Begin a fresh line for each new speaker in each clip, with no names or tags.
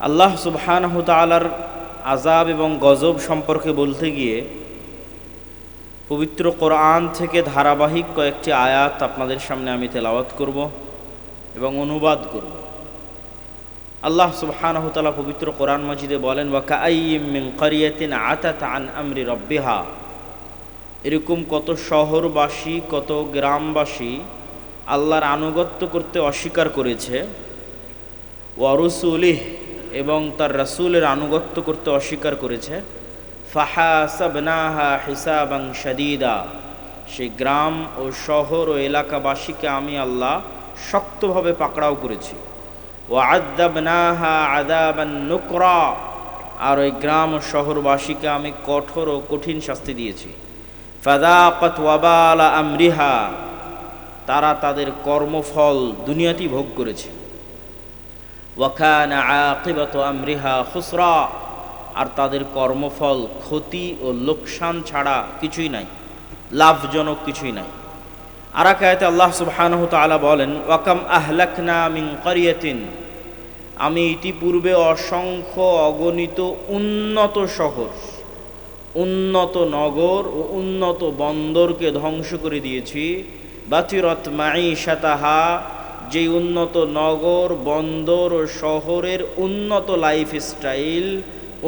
আল্লাহ সুবহানাহু তাআলার আজাব এবং গজব সম্পর্কে বলতে গিয়ে পবিত্র কোরআন থেকে ধারাবাহিক কয়েকটি আয়াত আপনাদের সামনে আমি তেলাওয়াত করব এবং অনুবাদ করব। আল্লাহ সুবহানাহু তাআলা পবিত্র কোরআন মজিদে বলেন আন রাব্বিহা। এরকম কত শহরবাসী, কত গ্রামবাসী আল্লাহর আনুগত্য করতে অস্বীকার করেছে। ওয়ারুসুলিহ এবং তার রাসূলের আনুগত্য করতে অস্বীকার করেছে। ফাহাসাবনাহা হিসাবাং শাদীদা। সেই গ্রাম ও শহর ও এলাকাবাসীকে আমি আল্লাহ শক্তভাবে পাকড়াও করেছি। ও আদাবনাহা আদাবান নুকরা। আর ওই গ্রাম ও শহরবাসীকে আমি কঠোর ও কঠিন শাস্তি দিয়েছি। ফাদাকাত ওয়াবালা আমরিহা। তারা তাদের কর্মফল দুনিয়াতেই ভোগ করেছে। খুসরা। আর তাদের কর্মফল ক্ষতি ও লোকসান ছাড়া কিছুই নাই, লাভজনক কিছুই নাই। আর আয়াতে আল্লাহ তাআলা বলেন, ওয়াকাম আহলাকনা মিন ক্বরিয়াতিন আমি ইতিপূর্বে অসংখ্য অগণিত উন্নত শহর, উন্নত নগর ও উন্নত বন্দরকে ধ্বংস করে দিয়েছি। বাতিরত মাঈশাতাহা যে উন্নত নগর, বন্দর ও শহরের উন্নত লাইফ স্টাইল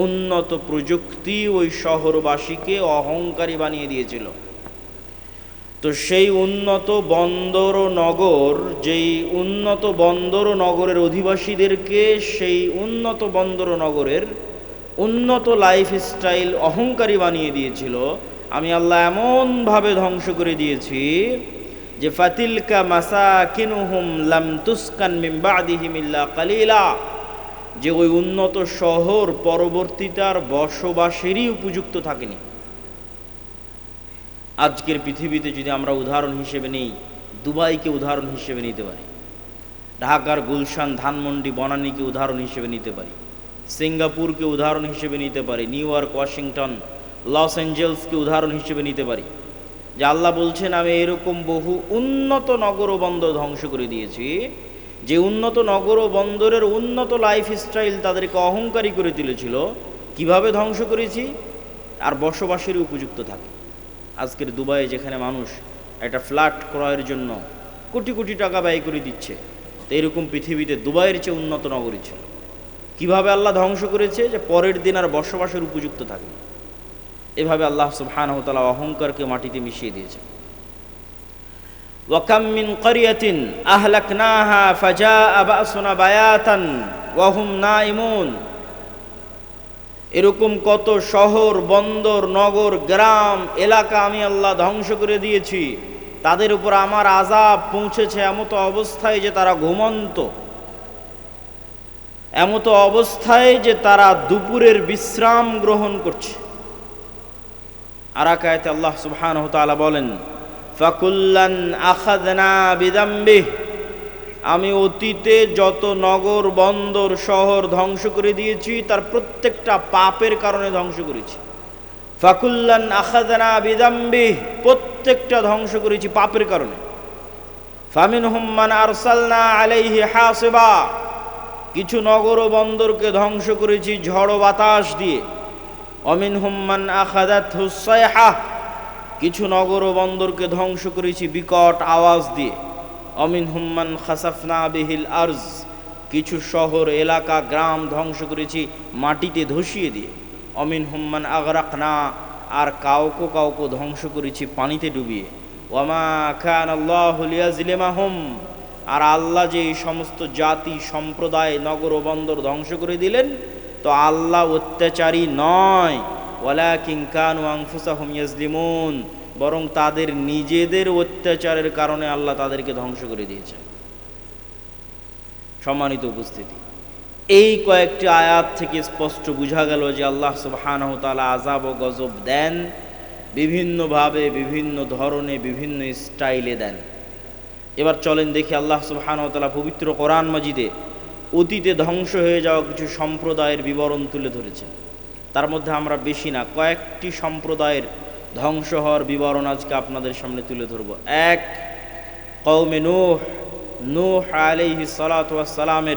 উন্নত প্রযুক্তি ওই শহরবাসীকে অহংকারী বানিয়ে দিয়েছিল। তো সেই উন্নত বন্দর ও নগর, যেই উন্নত বন্দর ও নগরের অধিবাসীদেরকে সেই উন্নত বন্দর ও নগরের উন্নত লাইফ স্টাইল অহংকারী বানিয়ে দিয়েছিল, আমি আল্লাহ এমনভাবে ধ্বংস করে দিয়েছি যে, ফাতিলকা মাসাকিনুহুম লাম তুসকান বাদিহিম কালিলা। যে, ওই উন্নত শহর পরবর্তীতে আর বসবাসেরই উপযুক্ত থাকেনি। আজকের পৃথিবীতে যদি আমরা উদাহরণ হিসেবে নেই, দুবাইকে উদাহরণ হিসেবে নিতে পারি, ঢাকার গুলশান, ধানমন্ডি, বনানীকে উদাহরণ হিসেবে নিতে পারি, সিঙ্গাপুরকে উদাহরণ হিসেবে নিতে পারি, নিউ ইয়র্ক, ওয়াশিংটন, লস অ্যাঞ্জেলসকে উদাহরণ হিসেবে নিতে পারি যে আল্লাহ বলছেন, আমি এরকম বহু উন্নত নগর ও বন্দর ধ্বংস করে দিয়েছি, যে উন্নত নগর ও বন্দরের উন্নত লাইফ স্টাইল তাদেরকে অহংকারী করে তুলেছিল, কীভাবে ধ্বংস করেছি? আর বসবাসের উপযুক্ত থাকে। আজকের দুবাইয়ে যেখানে মানুষ একটা ফ্ল্যাট ক্রয়ের জন্য কোটি কোটি টাকা ব্যয় করে দিচ্ছে, তো এরকম পৃথিবীতে দুবাইয়ের চেয়ে উন্নত নগরী ছিল। কীভাবে আল্লাহ ধ্বংস করেছে? যে পরের দিন আর বসবাসের উপযুক্ত থাকে এভাবে আল্লাহ সুবহানাহু তাআলা অহংকারকে মাটিতে মিশিয়ে দিয়েছে। ওয়াকাম মিন ক্বরিয়াতিন আহলাকনাহা ফাজাআ বাসুনা বায়াতান ওয়া হুম নাইমুন এরকম কত শহর, বন্দর, নগর, গ্রাম, এলাকা আমি আল্লাহ ধ্বংস করে দিয়েছি। তাদের উপর আমার আজাব পৌঁছেছে এমতো অবস্থায় যে তারা ঘুমন্ত। এমতো অবস্থায় যে তারা দুপুরের বিশ্রাম গ্রহণ করছে। আর আকায়তে আল্লাহ সুবহান তাআলা বলেন, ফাকুল্লান আখাদনা বিদাম্বিহ আমি অতীতে যত নগর, বন্দর, শহর ধ্বংস করে দিয়েছি, তার প্রত্যেকটা পাপের কারণে ধ্বংস করেছি। ফাকুল্লান আখাদনা বিদাম্বিহ প্রত্যেকটা ধ্বংস করেছি পাপের কারণে। ফামিন হুম্মান আরসালনা আলাইহি হাসিবা কিছু নগর ও বন্দরকে ধ্বংস করেছি ঝড় বাতাস দিয়ে। অমিন হুম্মান আখাদাত হুসাইহা কিছু নগর ও বন্দরকে ধ্বংস করেছি বিকট আওয়াজ দিয়ে। অমিন হুম্মান খাসাফনা বিহিল আর্জ। কিছু শহর, এলাকা, গ্রাম ধ্বংস করেছি মাটিতে ধসিয়ে দিয়ে। অমিন হুম্মান আগরাকনা। আর কাউকো কাউকে ধ্বংস করেছি পানিতে ডুবিয়ে। ওয়ামা খান আল্লাহ লিয়াজলিমাহুম আর আল্লাহ যে এই সমস্ত জাতি, সম্প্রদায়, নগর ও বন্দর ধ্বংস করে দিলেন তো আল্লাহ অত্যাচারী নয়। ওয়ালা কিংকান ওয়াংফুসাহুম ইয়াজলিমুন। বরং তাদের নিজেদের অত্যাচারের কারণে আল্লাহ তাদেরকে ধ্বংস করে দিয়েছেন। সম্মানিত উপস্থিতি, এই কয়েকটি আয়াত থেকে স্পষ্ট বোঝা গেল যে আল্লাহ সুবহানাহু তাআলা আজাব ও গজব দেন, বিভিন্নভাবে, বিভিন্ন ধরনে, বিভিন্ন স্টাইলে দেন। এবার চলেন দেখি আল্লাহ সুবহানাহু তাআলা পবিত্র কোরআন মাজিদে অতীতে ধ্বংস হয়ে যাওয়া কিছু সম্প্রদায়ের বিবরণ তুলে ধরেছেন। তার মধ্যে আমরা বেশি না, কয়েকটি সম্প্রদায়ের ধ্বংস হওয়ার বিবরণ আজকে আপনাদের সামনে তুলে ধরব। এক কৌমে নূহ। নূহ আলাইহি সালামের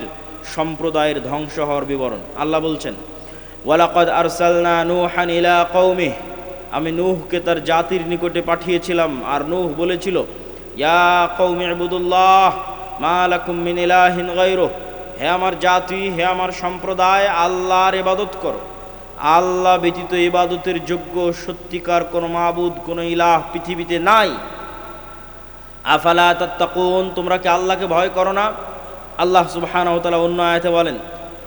সম্প্রদায়ের ধ্বংস হওয়ার বিবরণ। আল্লাহ বলছেন, ওয়ালাকদ আরসালনা নূহান ইলা কৌমি আমি নূহকে তার জাতির নিকটে পাঠিয়েছিলাম আর নূহ বলেছিল, ইয়া কৌমি আবুদুল্লাহ মা লাকুম মিন ইলাহিন গায়রুহ। হে আমার জাতি, হে আমার সম্প্রদায়, আল্লাহর ইবাদত করো। আল্লাহ ব্যতীত ইবাদতের যোগ্য সত্যিকার কোনো মাবুদ, কোনো ইলাহ পৃথিবীতে নাই। আফালা তাত্তাকুন, তোমরা কি আল্লাহকে ভয় করো না? আল্লাহ সুবহানাহু ওয়া তাআলা অন্য আয়াতে বলেন,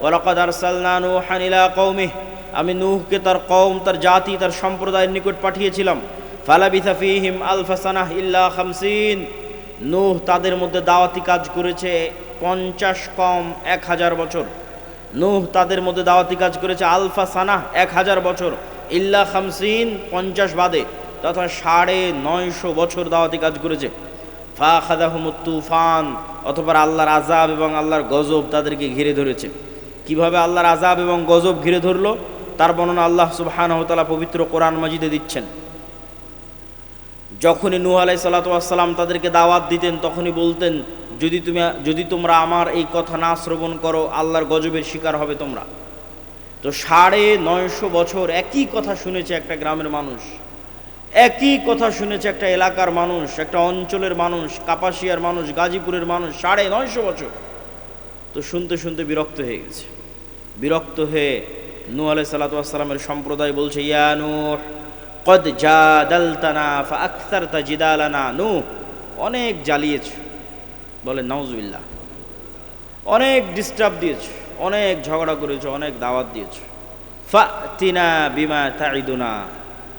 ওয়ালাকাদ আরসালনা নূহান ইলা কওমিহ আমি নূহকে তার কওম, তার জাতি, তার সম্প্রদায়ের নিকট পাঠিয়েছিলাম। ফালাবিথা ফীহিম আলফা সানাহ ইল্লা খামসিন। নূহ তাদের মধ্যে দাওয়াতি কাজ করেছে পঞ্চাশ কম এক হাজার বছর। নূহ তাদের মধ্যে দাওয়াতি কাজ করেছে আলফা সানাহ এক হাজার বছর। ইল্লা খামসিন পঞ্চাশ বাদে, তথা সাড়ে নয়শো বছর দাওয়াতি কাজ করেছে। ফা খাদাহমুত তুফান অথবা আল্লাহর আজাব এবং আল্লাহর গজব তাদেরকে ঘিরে ধরেছে। কীভাবে আল্লাহর আজাব এবং গজব ঘিরে ধরলো? তার বর্ণনা আল্লাহ সুবহানাহু পবিত্র কোরআন মাজিদে দিচ্ছেন। যখনই নূহ আলাই সাল্লাতাম তাদেরকে দাওয়াত দিতেন, তখনই বলতেন, যদি তুমি, যদি তোমরা আমার এই কথা না শ্রবণ করো, আল্লাহর গজবের শিকার হবে তোমরা। তো সাড়ে নয়শো বছর একই কথা শুনেছে একটা গ্রামের মানুষ, একই কথা শুনেছে একটা এলাকার মানুষ, একটা অঞ্চলের মানুষ, কাপাসিয়ার মানুষ, গাজীপুরের মানুষ, সাড়ে নয়শো বছর। তো শুনতে শুনতে বিরক্ত হয়ে গেছে। বিরক্ত হয়ে নূ আলাই সাল্লাতামের সম্প্রদায় বলছে, ইয়া নূহ কদ জাদালতানা ফা আকসারতা জিদালানা নূ অনেক জ্বালিয়েছ। বলে, নাউজুবিল্লাহ। অনেক ডিস্টার্ব দিয়েছ। অনেক ঝগড়া করেছ, অনেক দাওয়াত দিয়েছ। ফা তিনা বিমা তাইদুনা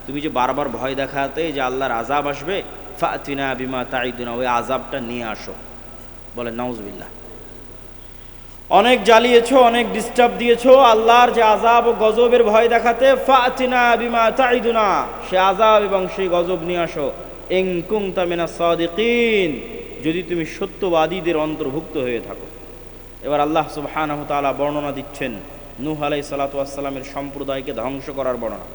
তুমি যে বারবার ভয় দেখাতে যে আল্লাহর আজাব আসবে ফা তিনা বিমা তাইদুনা ওই আজাবটা নিয়ে আসো। বলে, নাউজুবিল্লাহ। অনেক জ্বালিয়েছো, অনেক ডিস্টার্ব দিয়েছ, আল্লাহর যে আজাব ও গজবের ভয় দেখাতে ফাতিনা বিমা তাইদুনা সে আজাব এবং সেই গজব নিয়ে আসো। এংকুং তামিনা সাদিকিন, যদি তুমি সত্যবাদীদের অন্তর্ভুক্ত হয়ে থাকো। এবার আল্লাহ সুবহানাহু বর্ণনা দিচ্ছেন, নূহ আলাইহিস সালাতু ওয়াসসালামের সম্প্রদায়কে ধ্বংস করার বর্ণনা।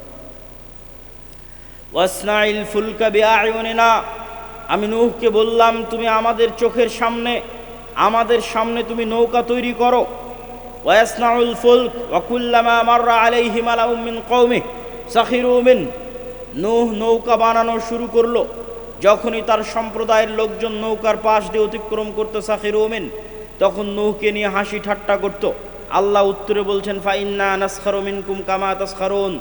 ওয়াসনাইল ফুলকা বিআয়ুনিনা, আমি নূহকে বললাম, তুমি আমাদের চোখের সামনে আমাদের সামনে তুমি নৌকা তৈরি করো। ওয়াসনাউল ফুলক ওয়াকুল্লামা মাররা আলাইহি মালাউম মিন কওমি সাখিরু মিন। নূহ নৌকা বানানো শুরু করল। যখনই তার সম্প্রদায়ের লোকজন নৌকার পাশ দিয়ে অতিক্রম করতো সাখিরু মিন, তখন নৌকে নিয়ে হাসি ঠাট্টা করত। আল্লাহ উত্তরে বলছেন ফাইন্না নাসখারু মিনকুম কামা তাসখারুন।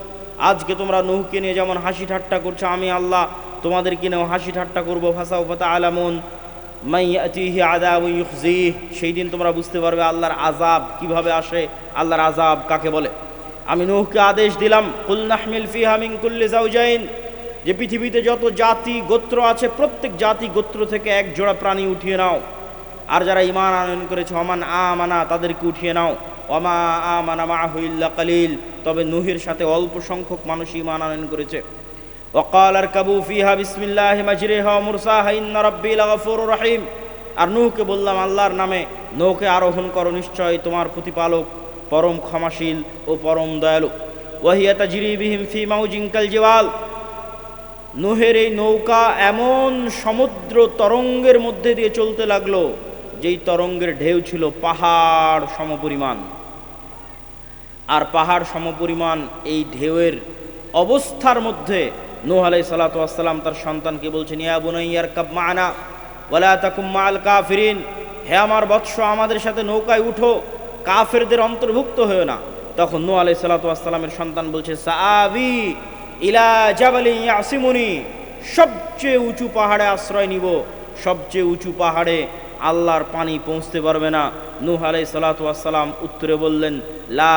আজকে তোমরা নৌকে নিয়ে যেমন হাসি ঠাট্টা করছ, আমি আল্লাহ তোমাদেরকে নিয়েও হাসি ঠাট্টা করব। ফাসাউ ফাতা আলামুন সেই দিন তোমরা বুঝতে পারবে আল্লাহর আজাব কীভাবে আসে, আল্লাহর আজাব কাকে বলে। আমি নূহকে আদেশ দিলাম, কুল নাহমিল ফিহা যে পৃথিবীতে যত জাতি গোত্র আছে, প্রত্যেক জাতি গোত্র থেকে এক জোড়া প্রাণী উঠিয়ে নাও। আর যারা ইমান আনয়ন করেছে অমান আমানা তাদেরকে উঠিয়ে নাও। অমা আমানা মাহুল্লা কালিল তবে নুহের সাথে অল্প সংখ্যক মানুষ ইমান আনয়ন করেছে। ওকাল আর কাবু ফিহা বিসমিল্লাহ মাজরিহা মুরসাহা ইন্না রাব্বি লাগাফুর রহিম আর নূহকে বললাম, আল্লাহর নামে নৌকে আরোহণ করো নিশ্চয় তোমার প্রতিপালক পরম ক্ষমাশীল ও পরম দয়ালু। ওয়াহিয়া তাজরি বিহিম ফি মাউজিঙ্কাল জিওয়াল। নুহের এই নৌকা এমন সমুদ্র তরঙ্গের মধ্যে দিয়ে চলতে লাগল, যেই তরঙ্গের ঢেউ ছিল পাহাড় সমপরিমাণ। আর পাহাড় সমপরিমাণ এই ঢেউয়ের অবস্থার মধ্যে নূহ আলাই সালাতাম তার সন্তানকে বলছেন, ইয়া বুনাইয়ার কাব মানা, ওয়ালা তাকুম মাল কাফিরিন। হে আমার বৎস, আমাদের সাথে নৌকায় উঠো, কাফেরদের অন্তর্ভুক্ত হয়েও না। তখন নূহ আলাই সালাতামের সন্তান বলছে সাবি ইলা জাবালি ইয়াসিমুনি, সবচেয়ে উঁচু পাহাড়ে আশ্রয় নিব। সবচেয়ে উঁচু পাহাড়ে আল্লাহর পানি পৌঁছতে পারবে না। নূহ আলাই সালাতাম উত্তরে বললেন, লা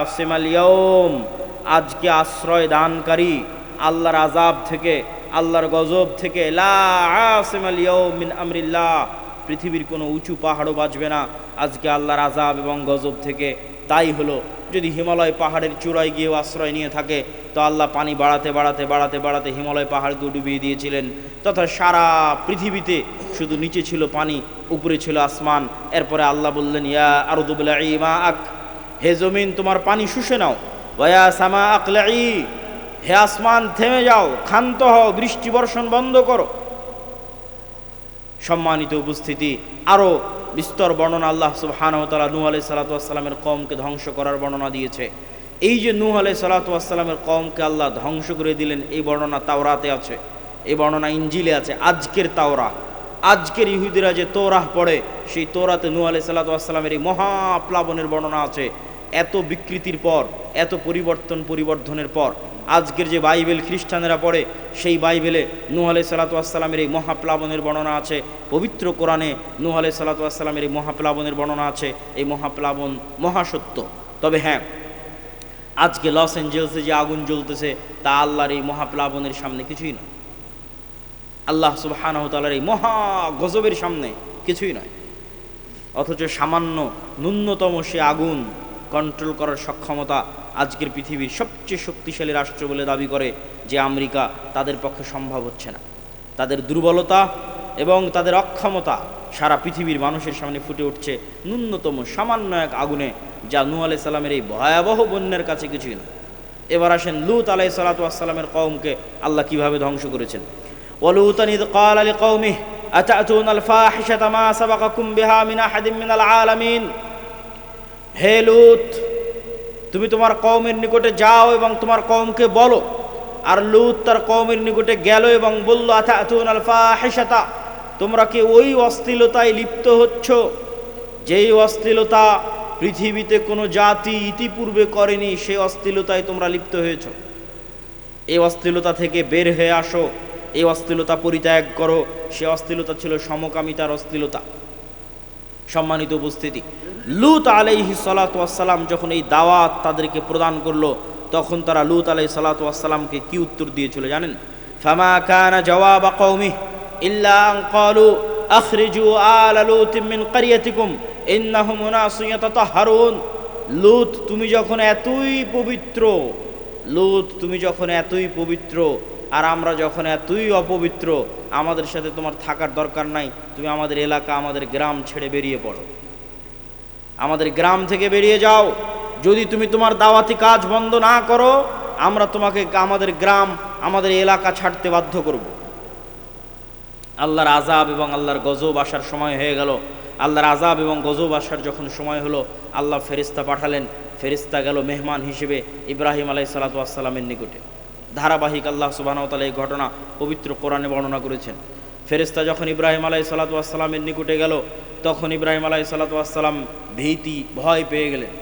আসিমাল আজকে আশ্রয় দানকারী, আল্লাহর আজাব থেকে, আল্লাহর গজব থেকে মিন আমরিল্লাহ, পৃথিবীর কোনো উঁচু পাহাড়ও বাঁচবে না। আজকে আল্লাহর আজাব এবং গজব থেকে তাই হলো, যদি হিমালয় পাহাড়ের চূড়ায় গিয়েও আশ্রয় নিয়ে থাকে, তো আল্লাহ পানি বাড়াতে বাড়াতে বাড়াতে বাড়াতে হিমালয় পাহাড়কে ডুবিয়ে দিয়েছিলেন। তথা সারা পৃথিবীতে শুধু নিচে ছিল পানি, উপরে ছিল আসমান। এরপরে আল্লাহ বললেন, ইয়া আরদুবুল্লা মা আক হে জমিন, তোমার পানি শুষে নাও। ওয়া সামা আকলাই হে আসমান থেমে যাও, ক্ষান্ত হও, বৃষ্টি বর্ষণ বন্ধ করো। সম্মানিত উপস্থিতি আরও বিস্তর বর্ণনা আল্লাহ সুবহানাহু তাআলা নূহ আলাইহিস কমকে ধ্বংস করার বর্ণনা দিয়েছে। এই যে নূহ আলাই সালাতু কমকে আল্লাহ ধ্বংস করে দিলেন, এই বর্ণনা তাওরাতে আছে, এই বর্ণনা ইঞ্জিলে আছে, আজকের তাওরা। আজকের ইহুদিরা যে তোরাহ পড়ে, সেই তোরাতে নূহ আলাইহিস সালাতু ওয়াসসালামের এই মহাপ্লাবনের বর্ণনা আছে। এত বিকৃতির পর, এত পরিবর্তন পরিবর্ধনের পর, আজকের যে বাইবেল খ্রিস্টানেরা পড়ে, সেই বাইবেলে নূহ আলাই সালাতামের এই মহাপ্লাবনের বর্ণনা আছে। পবিত্র কোরআনে নূহ আলাই সালাতামের এই মহাপ্লাবনের বর্ণনা আছে। এই মহাপ্লাবন মহাসত্য। তবে হ্যাঁ আজকে লস অ্যাঞ্জেলসে যে আগুন জ্বলতেছে, তা আল্লাহর এই মহাপ্লাবনের সামনে কিছুই নয়। আল্লাহ সুবাহানহতালার এই মহা গজবের সামনে কিছুই নয়। অথচ সামান্য ন্যূনতম সে আগুন কন্ট্রোল করার সক্ষমতা আজকের পৃথিবীর সবচেয়ে শক্তিশালী রাষ্ট্র বলে দাবি করে যে আমেরিকা তাদের পক্ষে সম্ভব হচ্ছে না। তাদের দুর্বলতা এবং তাদের অক্ষমতা সারা পৃথিবীর মানুষের সামনে ফুটে উঠছে ন্যূনতম সামান্য এক আগুনে, যা নু আলাই সাল্লামের এই ভয়াবহ বন্যার কাছে কিছুই না এবার আসেন লুত আলাই সালাতামের কৌমকে আল্লাহ কীভাবে ধ্বংস করেছেন? ওয়ালুতানিদ কাল আলী কৌমি আতাতুন আল মিন হে লুত, তুমি তোমার কওমের নিকটে যাও এবং তোমার কওমকে বলো। আর লুত তার কওমের নিকটে গেল এবং বলল ফাহিশাতা, তোমরা কি ওই অশ্লীলতায় লিপ্ত হচ্ছ? যেই অশ্লীলতা পৃথিবীতে কোনো জাতি ইতিপূর্বে করেনি, সেই অশ্লীলতায় তোমরা লিপ্ত হয়েছ। এই অশ্লীলতা থেকে বের হয়ে আসো, এই অশ্লীলতা পরিত্যাগ করো। সে অশ্লীলতা ছিল সমকামিতার অশ্লীলতা। সম্মানিত উপস্থিতি। লুত আলাইহি সালাতাম যখন এই দাওয়াত তাদেরকে প্রদান করল, তখন তারা লুত আলাই সালাতামকে কি উত্তর দিয়েছিল জানেন? ফামা কানা জওয়াব কওমি ইল্লা ক্বালু আখরিজু আল লুত মিন ক্বরিয়াতিকুম ইন্নাহুম উনাসুন ইয়াতাতাহহারুন লুত, তুমি যখন এতই পবিত্র, লুত, তুমি যখন এতই পবিত্র আর আমরা যখন এতই অপবিত্র, আমাদের সাথে তোমার থাকার দরকার নাই, তুমি আমাদের এলাকা, আমাদের গ্রাম ছেড়ে বেরিয়ে পড়ো। আমাদের গ্রাম থেকে বেরিয়ে যাও। যদি তুমি তোমার দাওয়াতি কাজ বন্ধ না করো, আমরা তোমাকে আমাদের গ্রাম, আমাদের এলাকা ছাড়তে বাধ্য করব। আল্লাহর আজাব এবং আল্লাহর গজব আসার সময় হয়ে গেল। আল্লাহর আজাব এবং গজব আসার যখন সময় হলো, আল্লাহ ফেরিস্তা পাঠালেন। ফেরিস্তা গেল মেহমান হিসেবে ইব্রাহিম আলাই সালাতামের নিকটে। ধারাবাহিক আল্লাহ সুবাহতাল এই ঘটনা পবিত্র কোরআনে বর্ণনা করেছেন। ফেরেস্তা যখন ইব্রাহিম আলাই সালাতামের নিকটে গেল, তখন ইব্রাহিম আলাই সালাতাম ভীতি, ভয় পেয়ে গেলেন।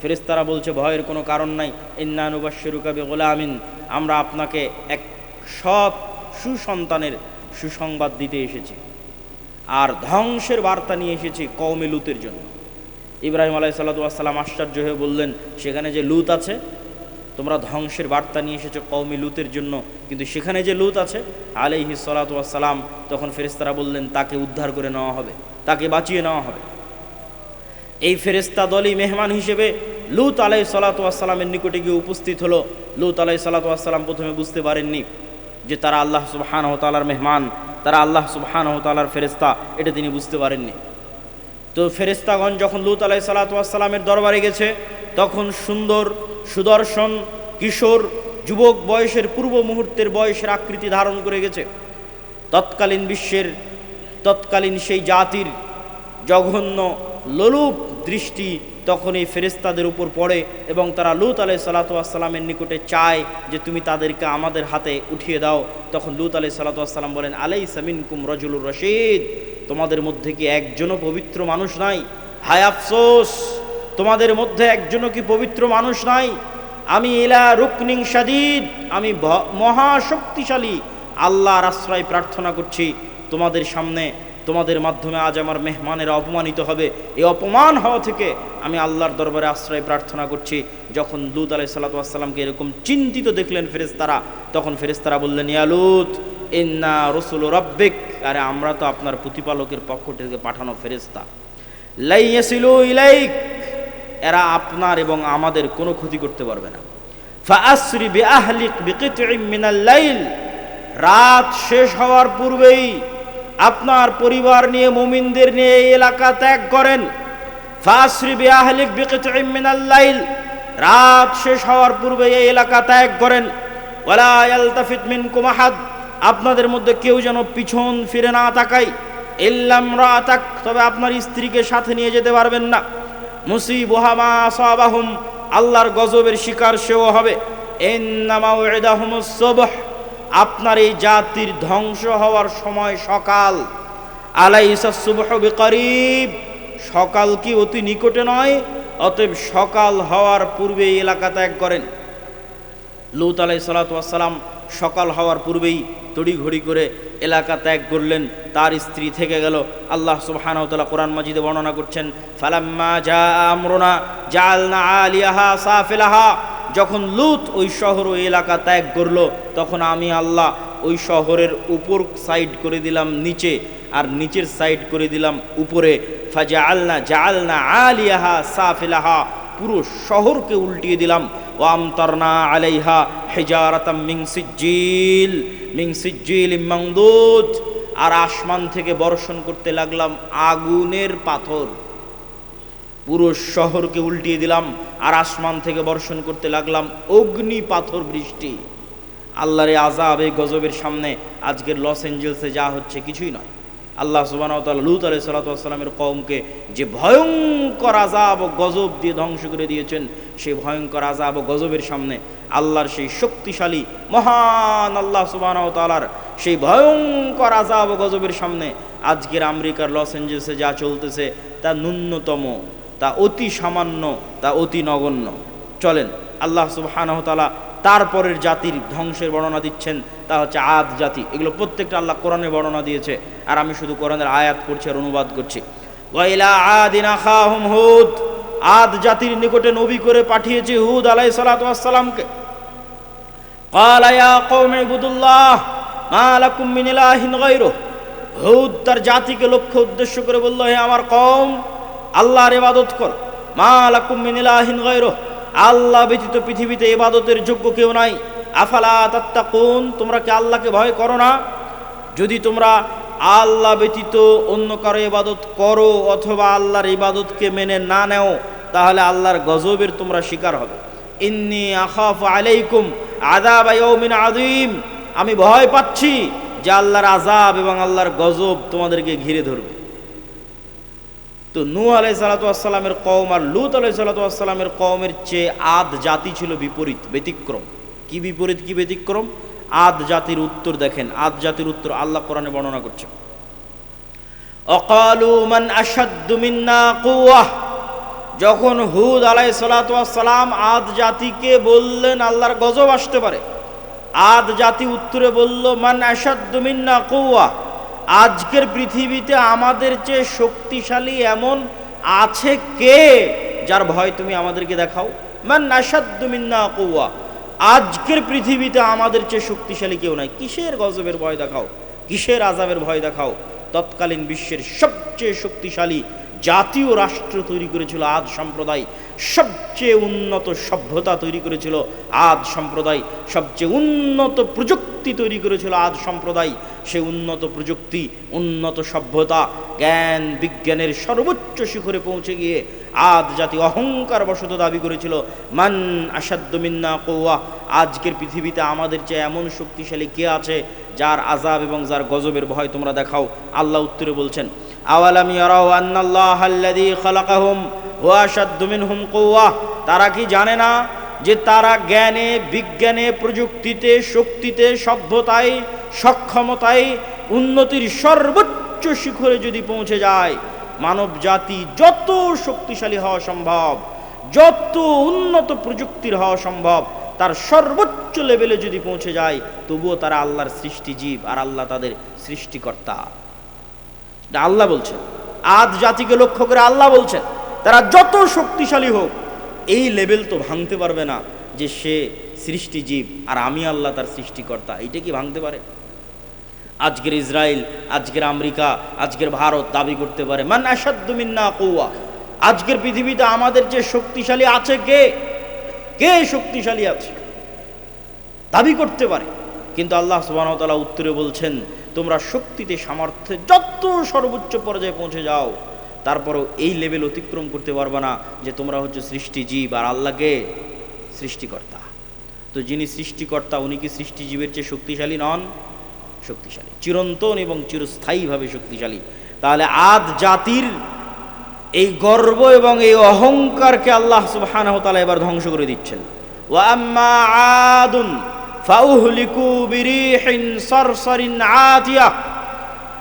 ফেরেস্তারা বলছে, ভয়ের কোনো কারণ নাই। ইন্নানুবাসরুকাবে গোলামিন আমরা আপনাকে এক সৎ সুসন্তানের সুসংবাদ দিতে এসেছি। আর ধ্বংসের বার্তা নিয়ে এসেছি কৌমে লুতের জন্য। ইব্রাহিম আলাই সাল্লাম আশ্চর্য হয়ে বললেন, সেখানে যে লুত আছে তোমরা ধ্বংসের বার্তা নিয়ে এসেছ কৌমি লুতের জন্য। কিন্তু সেখানে যে লুত আছে, আলাইহি সালাতাম তখন ফেরেস্তারা বললেন, তাকে উদ্ধার করে নেওয়া হবে, তাকে বাঁচিয়ে নেওয়া হবে। এই ফেরেস্তা দলই মেহমান হিসেবে লুত আলাই সালাতামের নিকটে গিয়ে উপস্থিত হলো। লুত আলাই সালাতাম প্রথমে বুঝতে পারেননি যে তারা আল্লাহ সুবহান তালার মেহমান, তারা আল্লাহ সুবহান তালার ফেরেস্তা এটা তিনি বুঝতে পারেননি। তো ফেরেস্তাগণ যখন লুত আলাই সালাতামের দরবারে গেছে, তখন সুন্দর সুদর্শন কিশোর যুবক বয়সের পূর্ব মুহূর্তের বয়সের আকৃতি ধারণ করে গেছে। তৎকালীন বিশ্বের, তৎকালীন সেই জাতির জঘন্য লোলুপ দৃষ্টি তখন এই ফেরেস্তাদের উপর পড়ে এবং তারা লুত আলাই সালাতামের নিকটে চায় যে তুমি তাদেরকে আমাদের হাতে উঠিয়ে দাও। তখন লুত আলাই সালাতাম বলেন আলাই সামিন কুম রজুলুর রশিদ। তোমাদের মধ্যে কি একজনও পবিত্র মানুষ নাই? হায় আফসোস! তোমাদের মধ্যে একজনও কি পবিত্র মানুষ নাই? আমি ইলা রুকনিং সাদিদ আমি মহাশক্তিশালী, আল্লাহর আশ্রয় প্রার্থনা করছি। তোমাদের সামনে, তোমাদের মাধ্যমে আজ আমার মেহমানেরা অপমানিত হবে। এই অপমান হওয়া থেকে আমি আল্লাহর দরবারে আশ্রয় প্রার্থনা করছি। যখন লুত আলাই সাল্লাতামকে এরকম চিন্তিত দেখলেন ফেরেস্তারা তখন ফেরেস্তারা বললেন ইয়ালুত ইন্না রসুল রব্বিক আরে আমরা তো আপনার প্রতিপালকের পক্ষ থেকে পাঠানো ফেরেস্তা লাইয়াসিলু ইলাইক, এরা আপনার এবং আমাদের কোনো ক্ষতি করতে পারবে না। ফাসরি বিআহলিক বিকিতইম মিনাল লাইল, রাত শেষ হওয়ার পূর্বেই আপনার পরিবার নিয়ে মুমিনদের নিয়ে এই এলাকা ত্যাগ করেন। ফাসরি বিআহলিক বিকিতইম মিনাল লাইল, রাত শেষ হওয়ার পূর্বে এই এলাকা ত্যাগ করেন। ওয়ালা ইয়ালতাফিত মিনকুম আহাদ আপনাদের মধ্যে কেউ যেন পিছন ফিরে না তাকায়। ইল্লাম রাতাক তবে আপনার স্ত্রীকে সাথে নিয়ে যেতে পারবেন না। মুসিবুহামা সাবাহুম আল্লাহর গজবের শিকার সেও হবে। আপনার এই জাতির ধ্বংস হওয়ার সময় সকাল। আলাইসা সুবহ বিকরিব, সকাল কি অতি নিকটে নয়, অতএব সকাল হওয়ার পূর্বে এলাকা ত্যাগ করেন। লুত আলাই সালাতাম সকাল হওয়ার পূর্বেই তড়িঘড়ি করে এলাকা ত্যাগ করলেন। তার স্ত্রী থেকে গেল। আল্লাহ সুবহানাহু কোরআন মাজিদে বর্ণনা করছেন, ফালাম্মা জা আমরুনা জালনা আলিয়াহা সাফিলাহা। যখন লুত ওই শহর ওই এলাকা ত্যাগ করল, তখন আমি আল্লাহ ওই শহরের উপর সাইড করে দিলাম নিচে আর নিচের সাইড করে দিলাম উপরে। ফাজা আলনা জালনা আলিয়াহা সাফিলাহা। পুরো শহরকে উল্টিয়ে দিলাম। ওয়ামতারনা আলাইহা হেজারাতাম মিং সিজ্জিল মিং সিজ্জিল মাংদুদ আর আসমান থেকে বর্ষণ করতে লাগলাম আগুনের পাথর। পুরো শহরকে উল্টিয়ে দিলাম, আর আসমান থেকে বর্ষণ করতে লাগলাম অগ্নি পাথর বৃষ্টি। আল্লাহর আজাব এই গজবের সামনে আজকের লস এঞ্জেলসে যা হচ্ছে কিছুই নয়। আল্লাহ সুবাহতাল লুত আলাই সাল্লাতামের কৌমকে যে ভয়ঙ্কর আজাব ও গজব দিয়ে ধ্বংস করে দিয়েছেন, সেই ভয়ঙ্কর আজাব ও গজবের সামনে আল্লাহর সেই শক্তিশালী, মহান আল্লাহ সুবাহতালার সেই ভয়ঙ্কর আজাব ও গজবের সামনে আজকের আমেরিকার লস এঞ্জেলসে যা চলতেছে তা ন্যূনতম, তা অতি সামান্য, তা অতি নগণ্য। চলেন, আল্লাহ সুবাহানহতালা তারপরের জাতির ধ্বংসের বর্ণনা দিচ্ছেন, তা হচ্ছে আদ জাতি। এগুলো প্রত্যেকটা আল্লাহ কোরআনে বর্ণনা দিয়েছে, আর আমি শুধু কোরআনের আয়াত করছি আর অনুবাদ করছি। ওয়াইলা আদ জাতির নিকটে নবী করে পাঠিয়েছি হুদ আলাই সালাতামকে হুদ তার জাতিকে লক্ষ্য উদ্দেশ্য করে বলল, হে আমার কম আল্লাহর ইবাদত কর। মা আলাকুম মিনিলাহিন গৈরো আল্লাহ ব্যতীত পৃথিবীতে ইবাদতের যোগ্য কেউ নাই। আফালা তাত্তা কোন তোমরা কি আল্লাহকে ভয় করো না? যদি তোমরা আল্লাহ ব্যতীত অন্য কারও ইবাদত করো অথবা আল্লাহর ইবাদতকে মেনে না নেও, তাহলে আল্লাহর গজবের তোমরা শিকার হবে। ইন্নি আখাফ আলাইকুম আদাব ইয়াউমিন আযীম। আমি ভয় পাচ্ছি যে আল্লাহর আজাব এবং আল্লাহর গজব তোমাদেরকে ঘিরে ধরবে। তো নূ আলাই সালাতামের কম আর লুত আলাই সালাতামের কমের চেয়ে আদ জাতি ছিল বিপরীত, ব্যতিক্রম। কি বিপরীত, কি ব্যতিক্রম? আদ জাতির উত্তর দেখেন, আদ জাতির উত্তর আল্লাহ কোরআনে বর্ণনা করছে। মান যখন হুদ আলাই সালাতাম আদ জাতিকে বললেন, আল্লাহর গজব আসতে পারে। আদ জাতি উত্তরে বলল, মান আসাদ্দু মিন্না আজকের পৃথিবীতে আমাদের চেয়ে শক্তিশালী এমন আছে কে যার ভয় তুমি আমাদেরকে দেখাও? কৌয়া আজকের পৃথিবীতে আমাদের চেয়ে শক্তিশালী কেউ নাই। কিসের গজবের ভয় দেখাও? কিসের আজাবের ভয় দেখাও? তৎকালীন বিশ্বের সবচেয়ে শক্তিশালী জাতীয় রাষ্ট্র তৈরি করেছিল আদ সম্প্রদায়, সবচেয়ে উন্নত সভ্যতা তৈরি করেছিল আদ সম্প্রদায়, সবচেয়ে উন্নত প্রযুক্তি তৈরি করেছিল আদ সম্প্রদায়, সে উন্নত প্রযুক্তি, উন্নত সভ্যতা, জ্ঞান, বিজ্ঞানের সর্বোচ্চ শিখরে পৌঁছে গিয়ে আদ জাতি অহংকার বশত দাবি করেছিল, মান আসাদ্দমিন্না কৌয়া আজকের পৃথিবীতে আমাদের চেয়ে এমন শক্তিশালী কে আছে যার আজাব এবং যার গজবের ভয় তোমরা দেখাও? আল্লাহ উত্তরে বলছেন আওয়ালাম ইয়ারাও আন্নাল্লাহ আল্লাযী খালাকাহুম হুয়া আশাদ্দু মিনহুম কুওয়া তারা কি জানে না যে তারা জ্ঞানে, বিজ্ঞানে, প্রযুক্তিতে, শক্তিতে, সভ্যতায়, সক্ষমতায়, উন্নতির সর্বোচ্চ শিখরে যদি পৌঁছে যায় মানব জাতি যত শক্তিশালী হওয়া সম্ভব, যত উন্নত প্রযুক্তির হওয়া সম্ভব, তার সর্বোচ্চ লেভেলে যদি পৌঁছে যায়, তবুও তারা আল্লাহর সৃষ্টিজীব আর আল্লাহ তাদের সৃষ্টিকর্তা। এটা আল্লাহ বলছেন। আদ জাতিকে লক্ষ্য করে আল্লাহ বলছেন, তারা যত শক্তিশালী হোক, এই লেভেল তো ভাঙতে পারবে না যে সে সৃষ্টিজীব আর আমি আল্লাহ তার সৃষ্টিকর্তা, এইটা কি ভাঙতে পারে? আজকের ইসরায়েল, আজকের আমেরিকা, আজকের ভারত দাবি করতে পারে, মান আসাদ্দুমিন্না কৌয়া আজকের পৃথিবীতে আমাদের যে শক্তিশালী আছে কে? কে শক্তিশালী আছে? দাবি করতে পারে। কিন্তু আল্লাহ সুবাহতালা উত্তরে বলছেন তোমরা শক্তিতে, সামর্থ্যে যত সর্বোচ্চ পর্যায়ে পৌঁছে যাও, তারপরও এই লেভেল অতিক্রম করতে পারবে না যে তোমরা হচ্ছে সৃষ্টিজীব আর আল্লাহকে সৃষ্টিকর্তা। তো যিনি সৃষ্টিকর্তা, উনি কি সৃষ্টিজীবের চেয়ে শক্তিশালী নন? শক্তিশালী। চিরন্তন এবং চিরস্থায়ীভাবে শক্তিশালী। তাহলে আদ জাতির এই গর্ব এবং এই অহংকারকে আল্লাহ তাআলা এবার ধ্বংস করে দিচ্ছেন। ওয়া আম্মা আদুন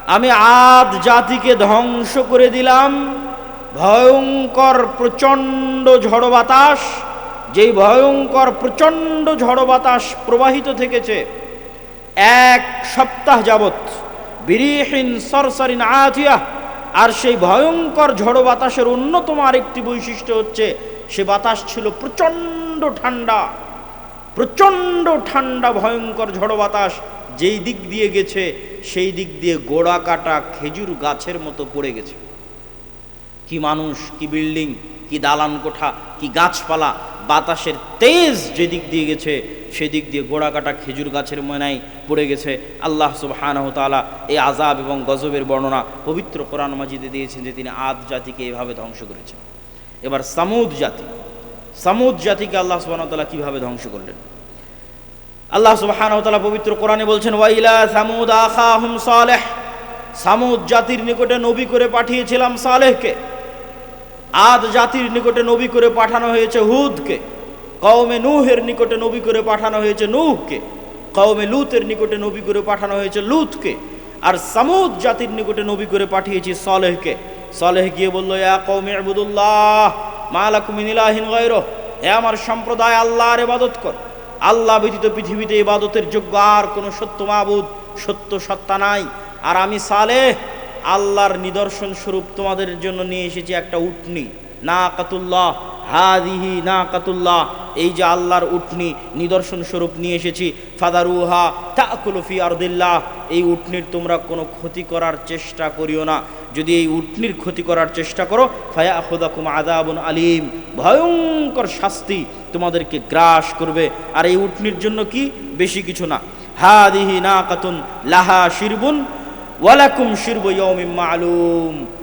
আমি আদ জাতিকে ধ্বংস করে দিলাম। ভয়ঙ্কর প্রচণ্ড ঝড় বাতাস, যেই ভয়ঙ্কর প্রচণ্ড ঝড় বাতাস প্রবাহিত থেকেছে, এক সপ্তাহ যাবত বিরিহীন সরসরিন আতিয়া। আর সেই ভয়ঙ্কর ঝড় বাতাসের অন্যতম আরেকটি বৈশিষ্ট্য হচ্ছে, সে বাতাস ছিল প্রচণ্ড ঠান্ডা। প্রচণ্ড ঠান্ডা, ভয়ঙ্কর ঝড় বাতাস যেই দিক দিয়ে গেছে, সেই দিক দিয়ে গোড়া কাটা খেজুর গাছের মতো পড়ে গেছে। কি মানুষ, কি বিল্ডিং, কি দালান কোঠা, কি গাছপালা, বাতাসের তেজ যেদিক দিয়ে গেছে, সেদিক দিয়ে গোড়া কাটা খেজুর গাছের ময়নায় পড়ে গেছে। আল্লাহ সুবহানাহু তাআলা এই আজাব এবং গজবের বর্ণনা পবিত্র কোরআন মাজিদে দিয়েছেন যে তিনি আদ জাতিকে এভাবে ধ্বংস করেছেন। এবার সামুদ জাতি সামুদ জাতিকে আল্লাহ সুবহানাহু তাআলা কীভাবে ধ্বংস করলেন? আল্লাহ সুবহানাহু তাআলা পবিত্র কোরআনে বলছেন ওয়াইলা সামুদ আখাহুম সালেহ। সামুদ জাতির নিকটে নবী করে পাঠিয়েছিলাম সালেহকে। আদ জাতির নিকটে নবী করে পাঠানো হয়েছে হুদকে। কওমে নুহের নিকটে নবী করে পাঠানো হয়েছে নূহকে। কওমে লুতের নিকটে নবী করে পাঠানো হয়েছে লুতকে। আর সামুদ জাতির নিকটে নবী করে পাঠিয়েছি সলেহকে। সলেহ গিয়ে বলল, ইয়া কওমে আবুদুল্লাহ মালাকুম গৈর হে আমার সম্প্রদায়, আল্লাহর ইবাদত কর। আল্লাহ ব্যতীত পৃথিবীতে ইবাদতের যোগ্য আর কোনো সত্য মাবুদ, সত্য সত্তা নাই। আর আমি সালেহ, আল্লাহর নিদর্শন স্বরূপ তোমাদের জন্য নিয়ে এসেছি একটা উটনি না কাতুল্লাহ হাদিহি না কাতুল্লাহ এই যে আল্লাহর উটনি, নিদর্শন স্বরূপ নিয়ে এসেছি, ফাদারুহা তাকুলফি আরদিল্লাহ, এই উটনির তোমরা কোনো ক্ষতি করার চেষ্টা করিও না। যদি এই উটনির ক্ষতি করার চেষ্টা করো ফায়া খুদাকুম আদাবুন আলিম, ভয়ঙ্কর শাস্তি তোমাদেরকে গ্রাস করবে। আর এই উটনির জন্য কি? বেশি কিছু না। হাদিহি না কাতুন লাহা শিরবুন, ওয়ালাকুম শিরব ইয়মিম মালুম।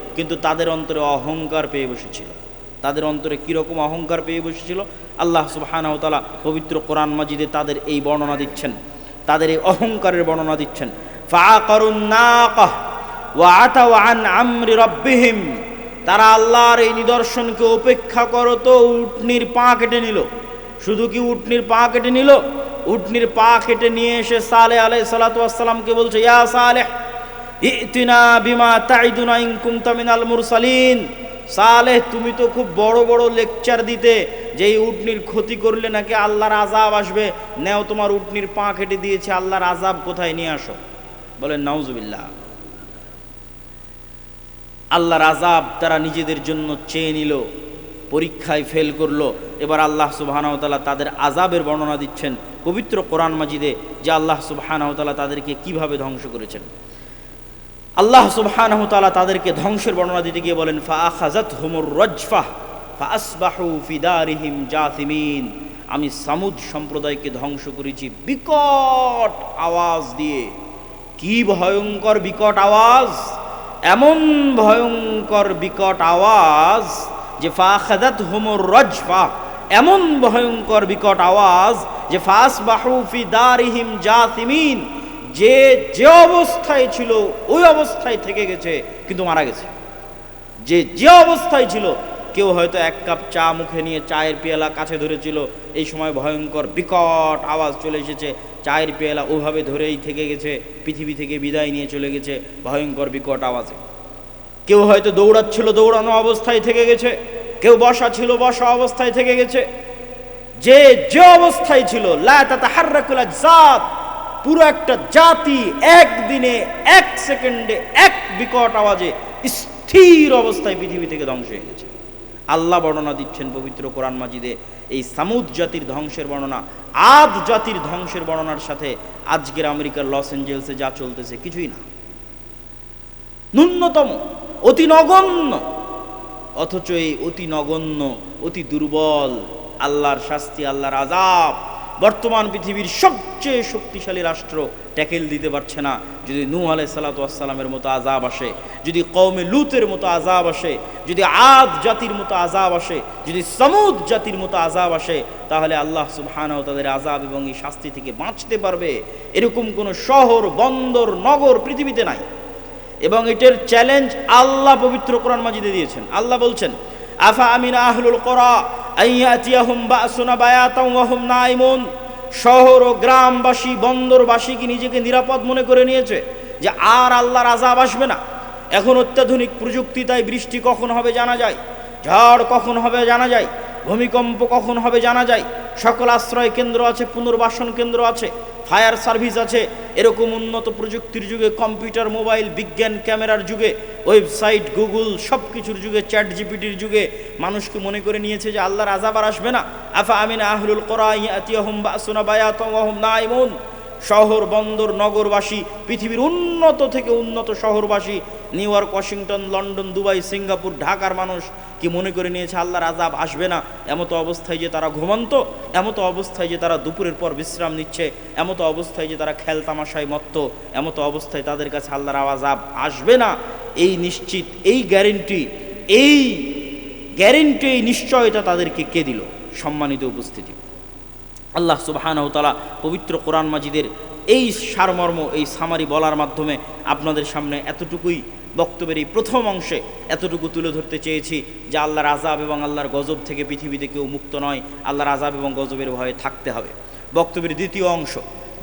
কিন্তু তাদের অন্তরে অহংকার পেয়ে বসেছিল। তাদের অন্তরে কীরকম অহংকার পেয়ে বসেছিল? আল্লাহ সুবহানাহু তাআলা পবিত্র কোরআন মাজিদে তাদের এই বর্ণনা দিচ্ছেন। তাদের এই অহংকারের বর্ণনা দিচ্ছেন। তারা আল্লাহর এই নিদর্শনকে উপেক্ষা করো তো উটনির পা কেটে নিল। শুধু কি উটনির পা কেটে নিল? উটনির পা কেটে নিয়ে এসে সালে আলাই সালাতু আসসালামকে বলছে, ইয়া সালেহ ইতিনা বিমা তাইদুনা ইন কুনতা মিনাল মুরসালিন। সালেহ, তুমি তো খুব বড় বড় লেকচার দিতে, যে এই উটনির ক্ষতি করলে নাকি আল্লাহর আজাব আসবে। নেও, তোমার উটনির পা কেটে দিয়েছে, আল্লাহর আজাব কোথায়? নিয়ে আসো। বলেন, নাউজুবিল্লাহ। আল্লাহর আজাব তারা নিজেদের জন্য চেয়ে নিল, পরীক্ষায় ফেল করল। এবার আল্লাহ সুবাহানাওতালা তাদের আজাবের বর্ণনা দিচ্ছেন পবিত্র কোরআন মাজিদে, যে আল্লাহ সুবাহানাওতালা তাদেরকে কীভাবে ধ্বংস করেছেন। আল্লাহ সুবহানাহু তাআলা তাদেরকে ধ্বংসের বর্ণনা দিতে গিয়ে বলেন ফা আখাযাত হুমুর রজফা ফা আসবাহু ফি দারিহিম জাসিমিন। আমি সামুদ সম্প্রদায়কে ধ্বংস করেছি বিকট আওয়াজ দিয়ে। কি ভয়ঙ্কর বিকট আওয়াজ? এমন ভয়ঙ্কর বিকট আওয়াজ যে ফা আখাযাত হুমুর রজফা। এমন ভয়ঙ্কর বিকট আওয়াজ যে ফাস বাহু ফি দারিহিম জাসিমিন। যে যে অবস্থায় ছিল, ওই অবস্থায় থেকে গেছে, কিন্তু মারা গেছে। যে যে অবস্থায় ছিল, কেউ হয়তো এক কাপ চা মুখে নিয়ে চায়ের পেয়ালা কাছে ধরেছিল। এই সময় ভয়ঙ্কর, বিকট আওয়াজ চলে এসেছে। চায়ের পেয়ালা ওভাবে ধরেই থেকে গেছে, পৃথিবী থেকে বিদায় নিয়ে চলে গেছে ভয়ঙ্কর, বিকট আওয়াজে। কেউ হয়তো দৌড়াচ্ছিল, দৌড়ানো অবস্থায় থেকে গেছে। কেউ বসা ছিল, বসা অবস্থায় থেকে গেছে। যে যে অবস্থায় ছিল, লা তাতাহাররাকুল আজসাদ পুরো একটা জাতি একদিনে এক সেকেন্ডে এক বিকট আওয়াজে স্থির অবস্থায় পৃথিবী থেকে ধ্বংস হয়ে গেছে। আল্লাহ বর্ণনা দিচ্ছেন পবিত্র কোরআন মাজিদে, এই সামুদ জাতির ধ্বংসের বর্ণনা, আদ জাতির ধ্বংসের বর্ণনার সাথে আজকের আমেরিকার লস এঞ্জেলসে যা চলতেছে কিছুই না। ন্যূনতম, অতি নগণ্য, অথচ এই অতি নগণ্য, অতি দুর্বল, আল্লাহর শাস্তি, আল্লাহর আজাব বর্তমান পৃথিবীর সবচেয়ে শক্তিশালী রাষ্ট্র ট্যাকেল দিতে পারছে না। যদি নূ আলাই সালাতামের মতো আজাব আসে, যদি কৌমে লুতের মতো আজাব আসে, যদি আদ জাতির মতো আজাব আসে, যদি সমুদ জাতির মতো আজাব আসে, তাহলে আল্লাহ সুবহানাহু তাদের আজাব এবং এই শাস্তি থেকে বাঁচতে পারবে। এরকম কোনো শহর, বন্দর, নগর পৃথিবীতে নাই। এবং এটার চ্যালেঞ্জ আল্লাহ পবিত্র কোরআন মাজিদে দিয়েছেন। আল্লাহ বলছেন, আফা আমিন আহলুল করা? শহর ও গ্রামবাসী, বন্দরবাসী কি নিজেকে নিরাপদ মনে করে নিয়েছে? যে আর আল্লাহর আজাব আসবে না। এখন অত্যাধুনিক প্রযুক্তি, তাই বৃষ্টি কখন হবে জানা যায়? ঝড় কখন হবে জানা যায়? ভূমিকম্প কখন হবে জানা যায়? সকল আশ্রয় কেন্দ্র আছে, পুনর্বাসন কেন্দ্র আছে। ফায়ার সার্ভিস আছে। এরকম উন্নত প্রযুক্তির যুগে কম্পিউটার, মোবাইল, বিজ্ঞান, ক্যামেরার যুগে, ওয়েবসাইট, গুগল সব কিছুর যুগে চ্যাট জিপিটির যুগে মানুষকে মনে করে নিয়েছে যে আল্লাহর আজাব আর আসবে না। আফা আমিন আহলুল কোরআন আতিয়াহুম বাসুনা বায়াতুম নাইমুন শহর বন্দর নগরবাসী, পৃথিবীর উন্নত থেকে উন্নত শহরবাসী, New York, Washington, London, Dubai, Singapore, ঢাকার মানুষ কি মনে করে নিয়েছে আল্লাহর আজাব আসবে না? এমতো অবস্থায় যে তারা ঘুমন্ত, এমতো অবস্থায় যে তারা দুপুরের পর বিশ্রাম নিচ্ছে, এমতো অবস্থায় যে তারা খেল তামাশায় মত্ত, এমতো অবস্থায় তাদের কাছে আল্লাহর আজাব আসবে না? এই নিশ্চিত, এই গ্যারেন্টি এই গ্যারেন্টি এই নিশ্চয়তা তাদেরকে কে দিল? সম্মানিত উপস্থিতি। আল্লাহ সুবাহানাহ তালা পবিত্র কোরআন মাজিদের এই সারমর্ম, এই সামারি বলার মাধ্যমে আপনাদের সামনে এতটুকুই বক্তব্যের এই প্রথম অংশে এতটুকু তুলে ধরতে চেয়েছি যে আল্লাহর আজাব এবং আল্লাহর গজব থেকে পৃথিবীতে কেউ মুক্ত নয়, আল্লাহর আজাব এবং গজবের ভয়ে থাকতে হবে। বক্তব্যের দ্বিতীয় অংশ,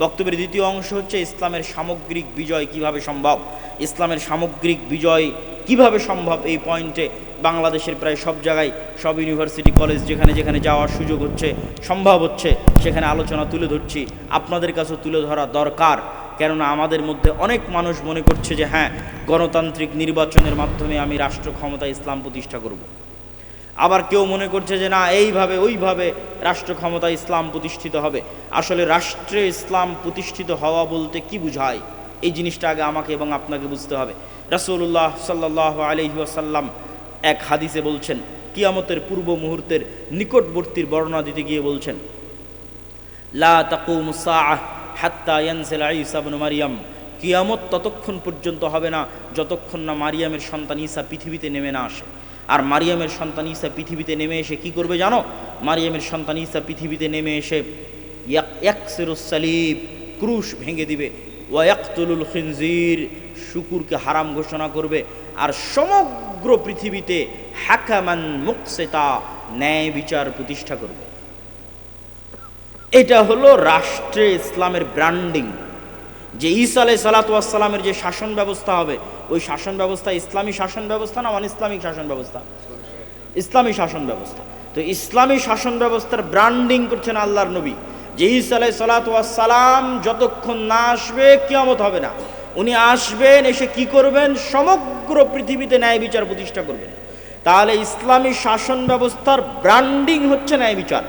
বক্তব্যের দ্বিতীয় অংশ হচ্ছে ইসলামের সামগ্রিক বিজয় কীভাবে সম্ভব? ইসলামের সামগ্রিক বিজয় কীভাবে সম্ভব এই পয়েন্টে বাংলাদেশের প্রায় সব জায়গায়, সব ইউনিভার্সিটি, কলেজ যেখানে যেখানে যাওয়ার সুযোগ হচ্ছে, সম্ভব হচ্ছে, সেখানে আলোচনা তুলে ধরছি, আপনাদের কাছে তুলে ধরা দরকার। কেননা আমাদের মধ্যে অনেক মানুষ মনে করছে যে হ্যাঁ গণতান্ত্রিক নির্বাচনের মাধ্যমে আমি রাষ্ট্র ক্ষমতা ইসলাম প্রতিষ্ঠা করব। আবার কেউ মনে করছে যে, না, এইভাবে, ওইভাবে রাষ্ট্র ক্ষমতা ইসলাম প্রতিষ্ঠিত হবে। আসলে রাষ্ট্রে ইসলাম প্রতিষ্ঠিত হওয়া বলতে কি বুঝায়? এই জিনিসটা আগে আমাকে এবং আপনাকে বুঝতে হবে। রাসূলুল্লাহ সাল্লাহ আলহিহাসাল্লাম এক হাদিসে বলছেন, কিয়ামতের পূর্ব মুহূর্তের নিকটবর্তীর বর্ণনা দিতে গিয়ে বলছেন, লা ইবনে মারিয়াম। কিয়ামত ততক্ষণ পর্যন্ত হবে না যতক্ষণ না মারিয়ামের সন্তান ঈসা পৃথিবীতে নেমে না আসে। আর মারিয়ামের সন্তান ঈসা পৃথিবীতে নেমে এসে কি করবে জানো? মারিয়ামের সন্তান ঈসা পৃথিবীতে নেমে এসে ইয়াকসিরুস সালিব, ক্রুশ ভেঙে দিবে। ওয়াক্তুলুল খিনজির, শুকুরকে হারাম ঘোষণা করবে। আর সমগ্র পৃথিবীতে হ্যাকামান মুকসেতা, ন্যায় বিচার প্রতিষ্ঠা করবে। এটা হলো রাষ্ট্রে ইসলামের ব্র্যান্ডিং। যে ঈসা আলাই সালাতামের যে শাসন ব্যবস্থা হবে, ওই শাসন ব্যবস্থা ইসলামী শাসন ব্যবস্থা না অন ইসলামিক শাসন ব্যবস্থা? ইসলামী শাসন ব্যবস্থা। তো ইসলামী শাসন ব্যবস্থার ব্র্যান্ডিং করছেন আল্লাহর নবী। যে আলাই সালাতাম যতক্ষণ না আসবে কিয়ামত হবে না। উনি আসবেন, এসে কি করবেন? সমগ্র পৃথিবীতে ন্যায় বিচার প্রতিষ্ঠা করবেন। তাহলে ইসলামী শাসন ব্যবস্থার ব্র্যান্ডিং হচ্ছে ন্যায় বিচার।